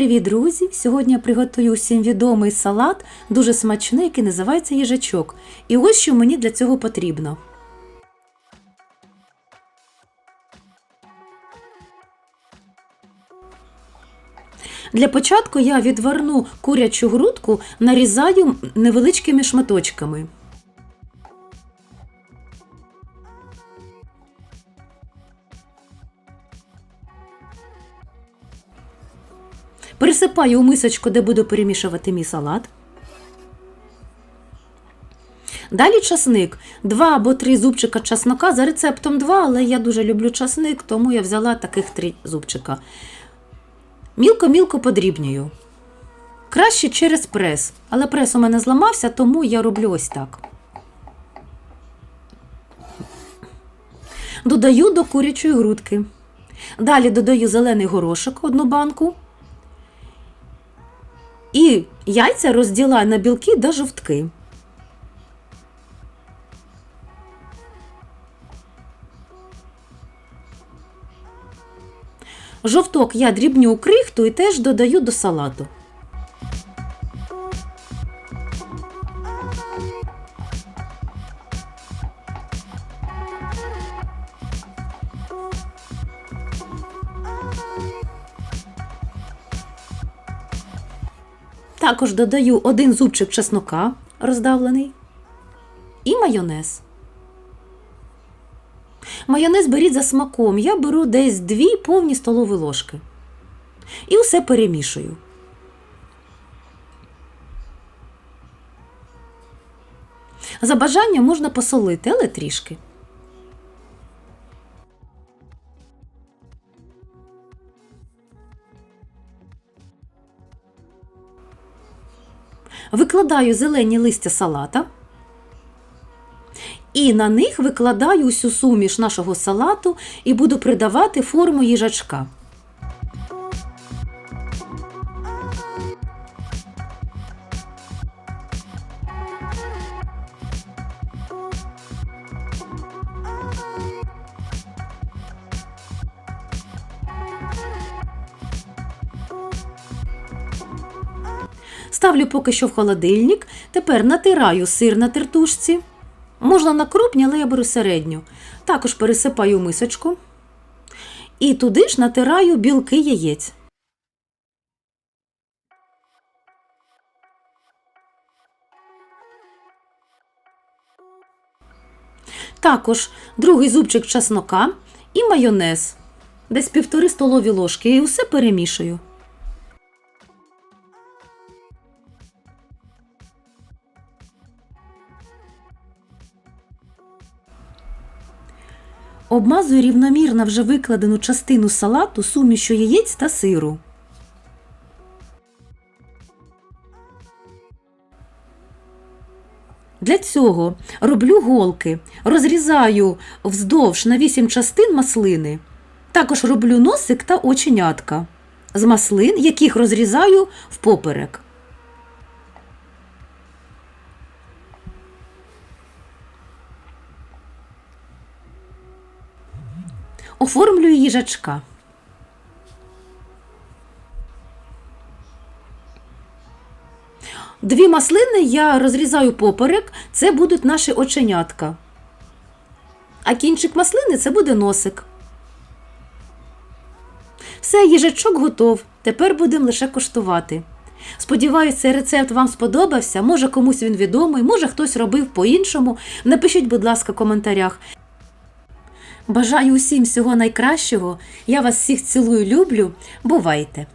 Привіт, друзі! Сьогодні я приготую всім відомий салат, дуже смачний, який називається їжачок. І ось що мені для цього потрібно. Для початку я відверну курячу грудку, нарізаю невеличкими шматочками. Пересипаю у мисочку, де буду перемішувати мій салат. Далі часник. Два або три зубчика часнока. За рецептом два, але я дуже люблю часник, тому я взяла таких три зубчика. Мілко-мілко подрібнюю. Краще через прес. Але прес у мене зламався, тому я роблю ось так. Додаю до курячої грудки. Далі додаю зелений горошок одну банку. І яйця розділяю на білки та жовтки. Жовток я дрібню у крихту і теж додаю до салату. Також додаю один зубчик чеснока роздавлений і майонез. Майонез беріть за смаком. Я беру десь дві повні столові ложки. І все перемішую. За бажанням можна посолити, але трішки. Викладаю зелені листя салата. І на них викладаю усю суміш нашого салату і буду придавати форму їжачка. Ставлю поки що в холодильник. Тепер натираю сир на тертушці. Можна на крупні, але я беру середню. Також пересипаю мисочку. І туди ж натираю білки яєць. Також другий зубчик чеснока і майонез. Десь півтори столові ложки і усе перемішую. Обмазую рівномірно вже викладену частину салату сумішю яєць та сиру. Для цього роблю голки, розрізаю вздовж на 8 частин маслини. Також роблю носик та оченятка з маслин, яких розрізаю впоперек. Оформлюю їжачка. Дві маслини я розрізаю поперек, це будуть наші оченятка. А кінчик маслини це буде носик. Все, їжачок готов. Тепер будемо лише коштувати. Сподіваюся, цей рецепт вам сподобався. Може комусь він відомий, може хтось робив по-іншому. Напишіть, будь ласка, в коментарях. Бажаю усім всього найкращого. Я вас всіх цілую, люблю. Бувайте!